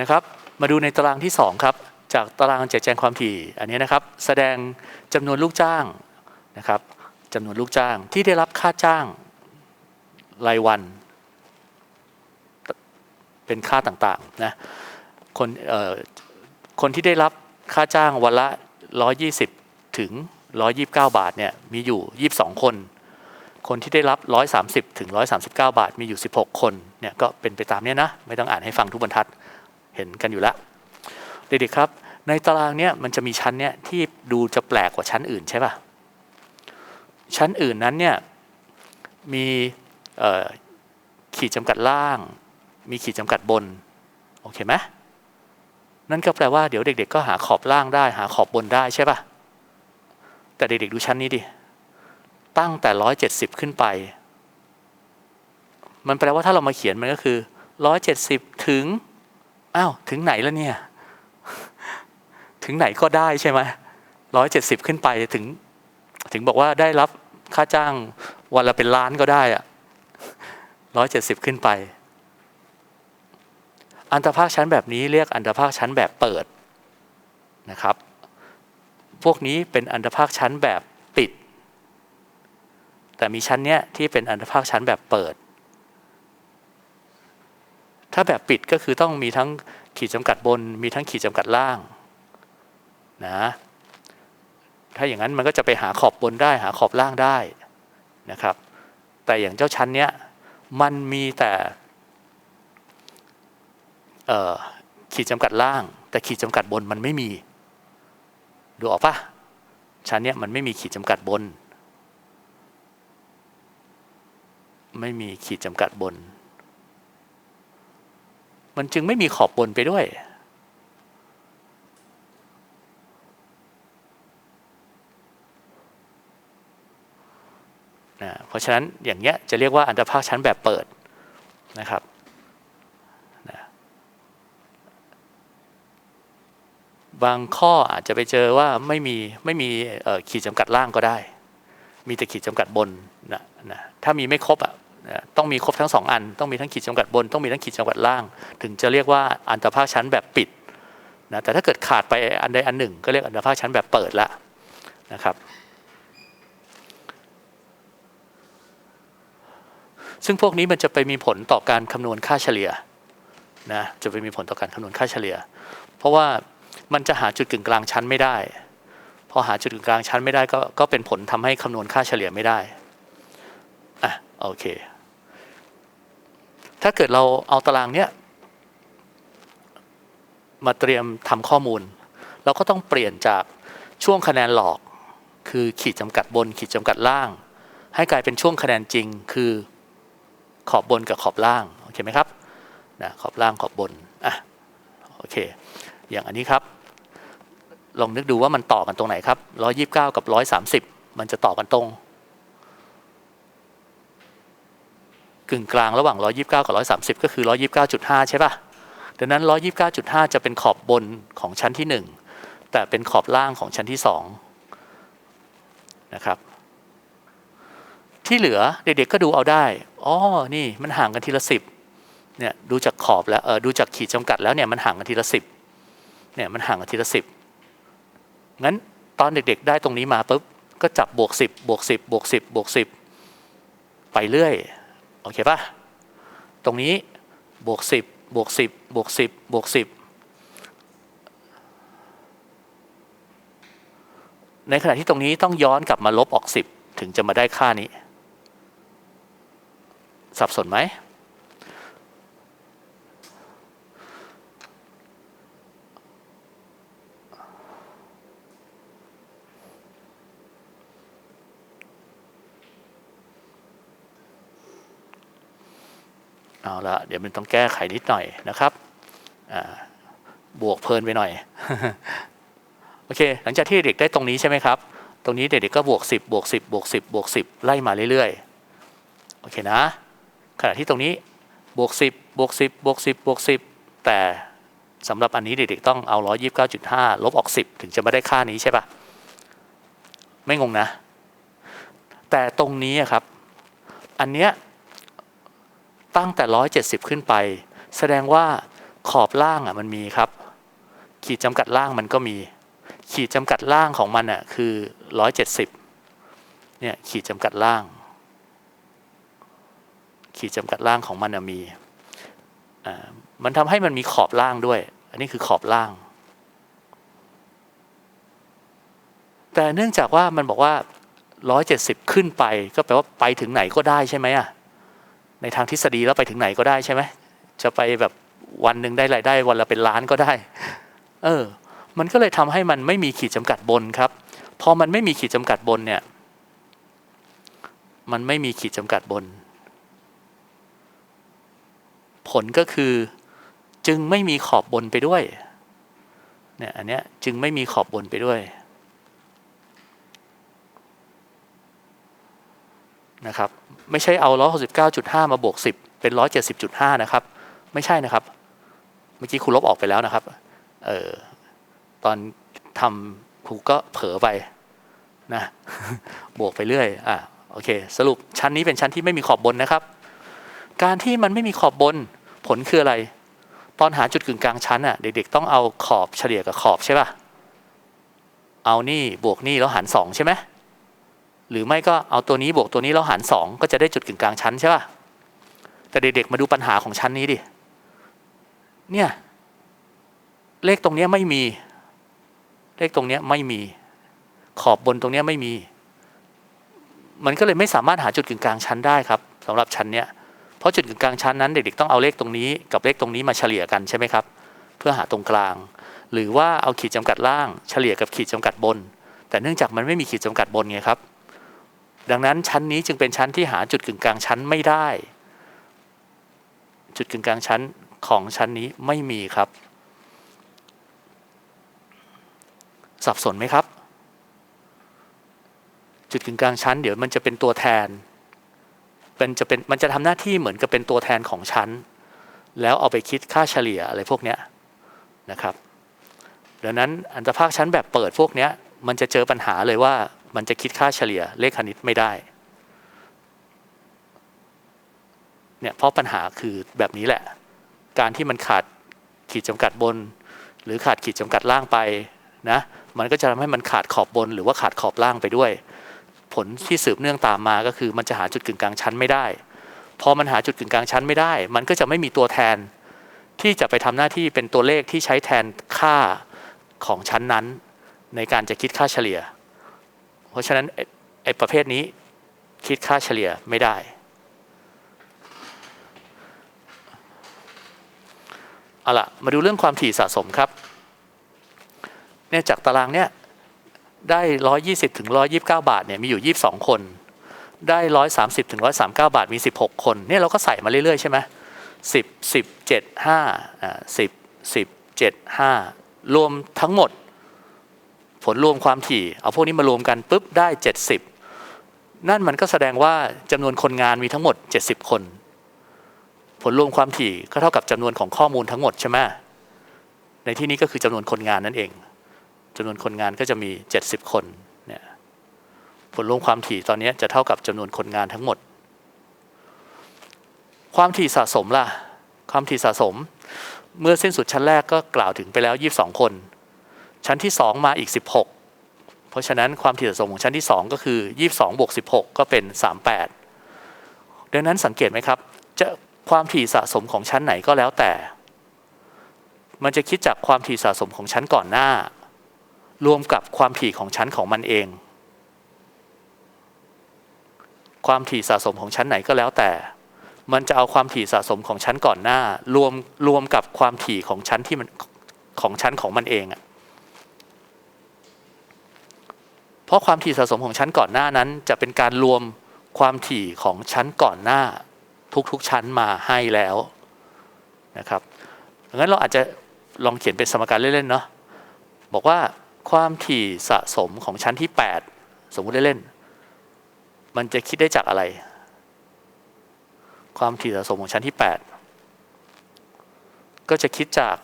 นะครับมาดูในตารางที่ 2 ครับ จากตารางแจกแจงความถี่อันนี้นะครับ แสดงจำนวนลูกจ้างนะครับจำนวนลูกจ้างที่ได้รับค่าจ้างรายวัน เป็นค่าต่างๆนะคนเอ่อคนที่ได้รับค่าจ้างวันละ 120 ถึง 129 บาทเนี่ยมีอยู่ 22 คน คนที่ได้รับ 130 ถึง 139 บาทมีอยู่ 16 คนเนี่ยก็เป็นไปตามเนี้ยนะ ไม่ต้องอ่านให้ฟังทุกบรรทัด เห็นกันอยู่แล้วเด็กๆครับ ในตารางเนี้ยมันจะมีชั้นเนี้ยที่ดูจะแปลกกว่าชั้นอื่นใช่ป่ะชั้นอื่นนั้นเนี่ยมีขีดจำกัดล่าง มีขีดจำกัดบนโอเคไหมนั่นก็แปลว่าเดี๋ยวเด็ก ๆ ก็หาขอบล่างได้ หาขอบบนได้ใช่ป่ะแต่เด็กๆดูชั้นนี้ดิตั้งแต่ร้อยเจ็ดสิบขึ้นไป มันแปลว่าถ้าเรามาเขียนมันก็คือร้อยเจ็ดสิบถึง อ้าว ถึงไหนแล้วเนี่ย ถึงไหนก็ได้ใช่ไหมร้อยเจ็ดสิบขึ้นไปถึง ถึงบอกว่าได้รับค่าจ้างวันละเป็นล้านก็ได้อะร้อยเจ็ดสิบขึ้นไป อันตรภาคชั้นแบบนี้เรียกอันตรภาคชั้นแบบเปิดนะครับ พวกนี้เป็นอันตรภาคชั้นแบบปิด แต่มีชั้นเนี้ยที่เป็นอันตรภาคชั้นแบบเปิด ถ้าแบบปิดก็คือต้องมีทั้งขีดจำกัดบน มีทั้งขีดจำกัดล่างนะถ้าอย่างนั้นมันก็จะไปหาขอบบนได้ หาขอบล่างได้นะครับ แต่อย่างเจ้าชั้นเนี้ยมันมีแต่ขีดจำกัดล่าง แต่ขีดจำกัดบนมันไม่มี ดูออกปะชั้นเนี้ยมันไม่มีขีดจำกัดบน ไม่มีขีดจำกัดบน มันจึงไม่มีขอบบนไปด้วยนะเพราะฉะนั้นอย่างเงี้ยจะเรียกว่าอันตรภาคชั้นแบบเปิดนะครับนะบางข้ออาจจะไปเจอว่าไม่มีไม่มีขีดจำกัดล่างก็ได้ มีแต่ขีดจำกัดบนนะนะถ้ามีไม่ครบอะ ต้องมีครบทั้งสองอัน ต้องมีทั้งขีดจำกัดบน ต้องมีทั้งขีดจำกัดล่าง ถึงจะเรียกว่าอันตรภาคชั้นแบบปิดนะแต่ถ้าเกิดขาดไปอันใดอันหนึ่ง ก็เรียกอันตรภาคชั้นแบบเปิดละนะครับ ซึ่งพวกนี้มันจะไปมีผลต่อการคำนวณค่าเฉลี่ยนะจะไปมีผลต่อการคำนวณค่าเฉลี่ย เพราะว่ามันจะหาจุดกึ่งกลางชั้นไม่ได้พอหาจุดกึ่งกลางชั้นไม่ได้ก็ก็เป็นผลทำให้คำนวณค่าเฉลี่ยไม่ได้อะโอเค ถ้าเกิดเราเอาตารางเนี้ยมาเตรียมทำข้อมูล เราก็ต้องเปลี่ยนจากช่วงคะแนนหลอก คือขีดจำกัดบน ขีดจำกัดล่าง ให้กลายเป็นช่วงคะแนนจริง คือขอบบนกับขอบล่างโอเคไหมครับนะขอบล่างขอบบนอะโอเค อย่างอันนี้ครับ ลองนึกดูว่ามันต่อกันตรงไหนครับ129 กับ 130 มันจะต่อกันตรง กึ่งกลางระหว่าง 129 กับ 130 ก็คือ 129.5 ใช่ป่ะดังนั้น 129.5 จะเป็นขอบบนของชั้นที่ 1 แต่เป็นขอบล่างของชั้นที่2นะครับ ที่เหลือเด็กๆก็ดูเอาได้ อ๋อ นี่มันห่างกันทีละสิบเนี่ยดูจากขอบแล้วเออดูจากขีดจำกัดแล้วเนี่ยมันห่างกันทีละสิบเนี่ยมันห่างกันทีละสิบงั้นตอนเด็กๆ ได้ตรงนี้มาปุ๊บก็จับบวกสิบบวกสิบบวกสิบบวกสิบไปเรื่อย โอเคปะตรงนี้บวกสิบบวกสิบบวกสิบบวกสิบในขณะที่ตรงนี้ต้องย้อนกลับมาลบออกสิบถึงจะมาได้ค่านี้ สับสนไหม ละเดี๋ยวมันต้องแก้ไขนิดหน่อยนะครับบวกเพลินไปหน่อยโอเค หลังจากที่เด็กได้ตรงนี้ใช่ไหมครับ ตรงนี้เด็กๆก็บวก 10 บวก 10 บวก 10 บวก 10 ไล่มาเรื่อยๆโอเคนะ ขณะที่ตรงนี้บวก 10 บวก 10 บวก 10 บวก 10 แต่สำหรับอันนี้เด็กๆต้องเอา 129.5 ลบออก 10 ถึงจะมาได้ค่านี้ใช่ปะไม่งงนะ แต่ตรงนี้ครับ อันเนี้ย ตั้งแต่ 170 ขึ้นไป แสดงว่าขอบล่างอะมันมีครับ ขีดจำกัดล่างมันก็มี ขีดจำกัดล่างของมันอะคือร้อยเจ็ดสิบเนี่ยขีดจำกัดล่าง ขีดจำกัดล่างของมันอะมีอ่ามันทำให้มันมีขอบล่างด้วย อันนี้คือขอบล่าง แต่เนื่องจากว่ามันบอกว่าร้อยเจ็ดสิบขึ้นไป ก็แปลว่าไปถึงไหนก็ได้ใช่ไหมอะ ในทางทฤษฎีแล้วไปถึงไหนก็ได้ใช่ไหมจะไปแบบวันหนึ่งได้รายได้วันละเป็นล้านก็ได้ เออ มันก็เลยทำให้มันไม่มีขีดจำกัดบนครับ พอมันไม่มีขีดจำกัดบนเนี่ย มันไม่มีขีดจำกัดบน ผลก็คือจึงไม่มีขอบบนไปด้วย เนี่ย อันเนี้ยจึงไม่มีขอบบนไปด้วย นะครับไม่ใช่เอา 169.5 มาบวก 10 เป็น 170.5 นะครับ ไม่ใช่นะครับ เมื่อกี้ครูลบออกไปแล้วนะครับเออตอนทำครูก็เผลอไปนะบวกไปเรื่อยอะโอเค สรุปชั้นนี้เป็นชั้นที่ไม่มีขอบบนนะครับ การที่มันไม่มีขอบบนผลคืออะไร ตอนหาจุดกึ่งกลางชั้นอะเด็กๆ ต้องเอาขอบเฉลี่ยกับขอบใช่ป่ะเอานี่บวกนี่แล้วหารสองใช่ไหม หรือไม่ก็เอาตัวนี้บวกตัวนี้แล้วหารสองก็จะได้จุดกึ่งกลางชั้นใช่ป่ะแต่เด็กๆมาดูปัญหาของชั้นนี้ดิเนี่ยเลขตรงนี้ไม่มี เลขตรงนี้ไม่มี ขอบบนตรงนี้ไม่มี มันก็เลยไม่สามารถหาจุดกึ่งกลางชั้นได้ครับสำหรับชั้นเนี้ยเพราะจุดกึ่งกลางชั้นนั้น เด็กๆต้องเอาเลขตรงนี้ กับเลขตรงนี้มาเฉลี่ยกันใช่ไหมครับ เพื่อหาตรงกลาง หรือว่าเอาขีดจำกัดล่าง เฉลี่ยกับขีดจำกัดบน แต่เนื่องจากมันไม่มีขีดจำกัดบนไงครับ ดังนั้นชั้นนี้จึงเป็นชั้นที่หาจุดกึ่งกลางชั้นไม่ได้ จุดกึ่งกลางชั้นของชั้นนี้ไม่มีครับ สับสนไหมครับ จุดกึ่งกลางชั้น เดี๋ยวมันจะเป็นตัวแทนเป็นจะเป็นมันจะทำหน้าที่เหมือนกับเป็นตัวแทนของชั้น แล้วเอาไปคิดค่าเฉลี่ยอะไรพวกเนี้ยนะครับดังนั้นอันตรภาคชั้นแบบเปิดพวกเนี้ยมันจะเจอปัญหาเลยว่า มันจะคิดค่าเฉลี่ยเลขคณิตไม่ได้เนี่ยเพราะปัญหาคือแบบนี้แหละ การที่มันขาดขีดจำกัดบน หรือขาดขีดจำกัดล่างไปนะมันก็จะทำให้มันขาดขอบบน หรือว่าขาดขอบล่างไปด้วย ผลที่สืบเนื่องตามมาก็คือมันจะหาจุดกึ่งกลางชั้นไม่ได้พอมันหาจุดกึ่งกลางชั้นไม่ได้ มันก็จะไม่มีตัวแทน ที่จะไปทำหน้าที่เป็นตัวเลขที่ใช้แทนค่าของชั้นนั้น ในการจะคิดค่าเฉลี่ย เพราะฉะนั้นไอ้ประเภทนี้คิดค่าเฉลี่ยไม่ได้ เอาล่ะมาดูเรื่องความถี่สะสมครับเนี่ยจากตารางเนี่ยได้ 120ถึง129 บาทเนี่ยมีอยู่ 22 คน ได้ 130ถึง139 บาทมี 16 คนเนี่ยเราก็ใส่มาเรื่อยๆใช่ไหม10 10 7 5อ่า10 10 7 5 รวมทั้งหมด ผลรวมความถี่ เอาพวกนี้มารวมกันปุ๊บได้ 70 นั่นมันก็แสดงว่าจำนวนคนงานมีทั้งหมด 70 คน ผลรวมความถี่ก็เท่ากับจำนวนของข้อมูลทั้งหมดใช่ไหมในที่นี้ก็คือจำนวนคนงานนั่นเองจำนวนคนงานก็จะมี 70 คนเนี่ยผลรวมความถี่ตอนนี้จะเท่ากับจำนวนคนงานทั้งหมด ความถี่สะสมล่ะ ความถี่สะสม เมื่อสิ้นสุดชั้นแรกก็กล่าวถึงไปแล้ว 22 คน ชั้นที่ 2 มาอีก 16 เพราะฉะนั้นความถี่สะสมของชั้นที่ 2 ก็คือ 22บวก16 ก็เป็น 38 ดังนั้นสังเกตไหมครับ จะความถี่สะสมของชั้นไหนก็แล้วแต่ มันจะคิดจากความถี่สะสมของชั้นก่อนหน้า รวมกับความถี่ของชั้นของมันเอง ความถี่สะสมของชั้นไหนก็แล้วแต่ มันจะเอาความถี่สะสมของชั้นก่อนหน้า รวมรวมกับความถี่ของชั้นที่มันของชั้นของมันเองอะเพ ราะความถี่สะสมของชั้นก่อนหน้านั้น จะเป็นการรวมความถี่ของชั้นก่อนหน้า ทุกๆชั้นมาให้แล้วนะครับดังนั้นเราอาจจะลองเขียนเป็นสมการเล่นๆเนาะบอกว่าความถี่สะสมของชั้นที่ 8 สมมุติเล่นๆมันจะคิดได้จากอะไร ความถี่สะสมของชั้นที่ 8 ก็จะคิดจาก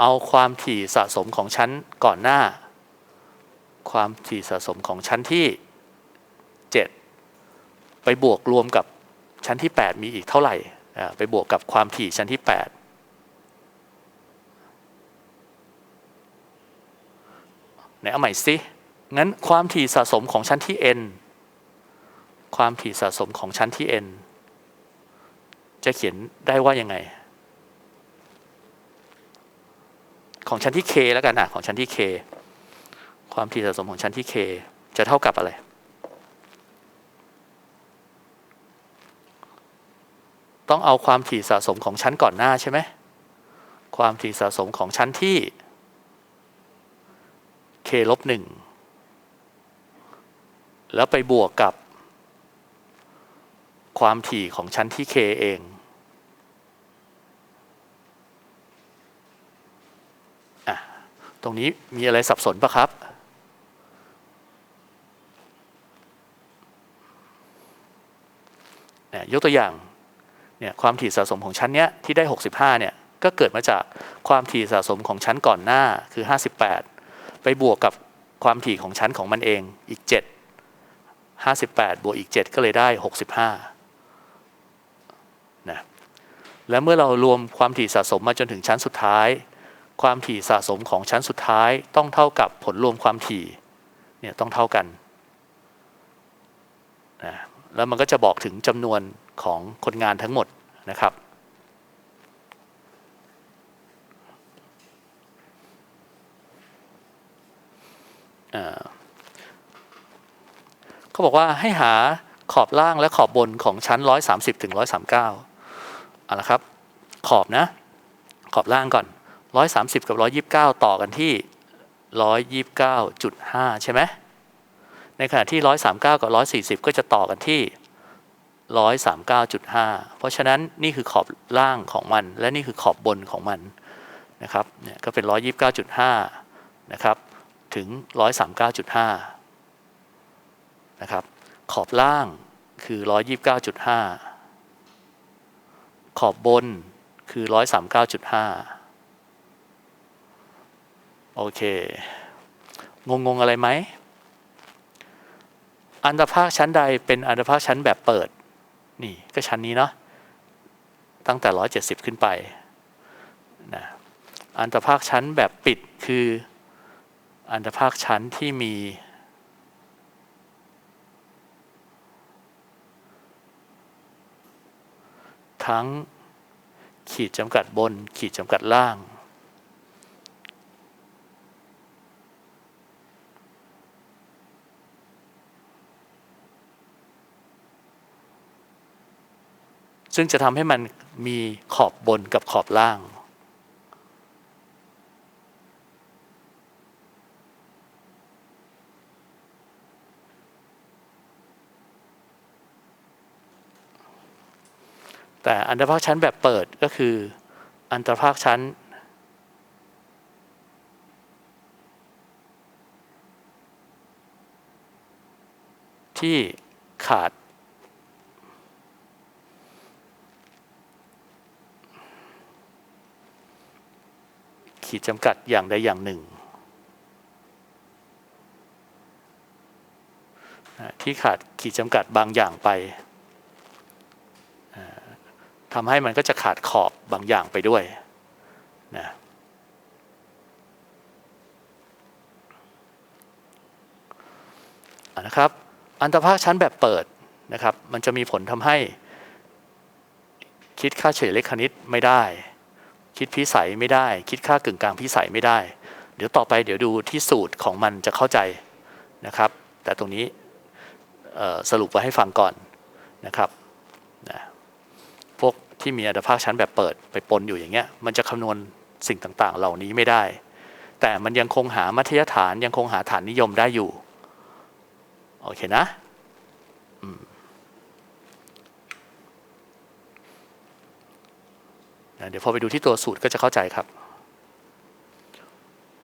เอาความถี่สะสมของชั้นก่อนหน้า ความถี่สะสมของชั้นที่ 7 ไปบวกรวมกับชั้นที่ 8 มีอีกเท่าไหร่ไปบวกกับความถี่ชั้นที่ 8 ไหนเอาใหม่สิงั้นความถี่สะสมของชั้นที่ n ความถี่สะสมของชั้นที่ n จะเขียนได้ว่ายังไง ของชั้นที่ k แล้วกันอะของชั้นที่ k ความถี่สะสมของชั้นที่ k จะเท่ากับอะไร ต้องเอาความถี่สะสมของชั้นก่อนหน้าใช่ไหมความถี่สะสมของชั้นที่ k ลบหนึ่งแล้วไปบวกกับ ความถี่ของชั้นที่ k เองอะตรงนี้มีอะไรสับสนปะครับ เนี่ยยกตัวอย่างเนี่ยความถี่สะสมของชั้นเนี้ยที่ได้ 65เนี่ยก็เกิดมาจากความถี่สะสมของชั้นก่อนหน้าคือ 58 ไปบวกกับความถี่ของชั้นของมันเองอีก 7 58 บวกอีก 7 ก็เลยได้ 65นะและเมื่อเรารวมความถี่สะสมมาจนถึงชั้นสุดท้าย ความถี่สะสมของชั้นสุดท้ายต้องเท่ากับผลรวมความถี่เนี่ยต้องเท่ากันนะ แล้วมันก็จะบอกถึงจำนวนของคนงานทั้งหมดนะครับ เขาบอกว่าให้หาขอบล่างและขอบบนของชั้น 130 ถึง 139เอาละครับ ขอบนะ ขอบล่างก่อน 130 กับ 129 ต่อกันที่ 129.5 ใช่ไหม ในขณะที่ 139 กับ 140 ก็จะต่อกันที่ 139.5 เพราะฉะนั้นนี่คือขอบล่างของมัน และนี่คือขอบบนของมันนะครับเนี่ยก็เป็น 129.5 นะครับ ถึง 139.5 นะครับ ขอบล่างคือ 129.5 ขอบบนคือ 139.5 โอเค งงงๆอะไรไหม อันตรภาคชั้นใดเป็นอันตรภาคชั้นแบบเปิด นี่ก็ชั้นนี้เนาะตั้งแต่ 170 ขึ้นไปนะอันตรภาคชั้นแบบปิดคืออันตรภาคชั้นที่มีทั้งขีดจำกัดบนขีดจำกัดล่าง ซึ่งจะทำให้มันมีขอบบนกับขอบล่าง แต่อันตรภาคชั้นแบบเปิดก็คืออันตรภาคชั้นที่ขาด ขีดจำกัดอย่างใดอย่างหนึ่งที่ขาดขีดจำกัดบางอย่างไปทำให้มันก็จะขาดขอบบางอย่างไปด้วยนะนะครับ อันตรภาคชั้นแบบเปิดนะครับ มันจะมีผลทำให้คิดค่าเฉลี่ยเลขคณิตไม่ได้ คิดพิสัยไม่ได้ คิดค่ากึ่งกลางพิสัยไม่ได้ เดี๋ยวต่อไปเดี๋ยวดูที่สูตรของมันจะเข้าใจนะครับ แต่ตรงนี้สรุปไว้ให้ฟังก่อนนะครับนะพวกที่มีอัตภาคชั้นแบบเปิดไปปนอยู่อย่างเงี้ยมันจะคำนวณสิ่งต่างๆ เหล่านี้ไม่ได้ แต่มันยังคงหามัธยฐานยังคงหาฐานนิยมได้อยู่ โอเคนะอืม นะเดี๋ยวพอไปดูที่ตัวสูตรก็จะเข้าใจครับ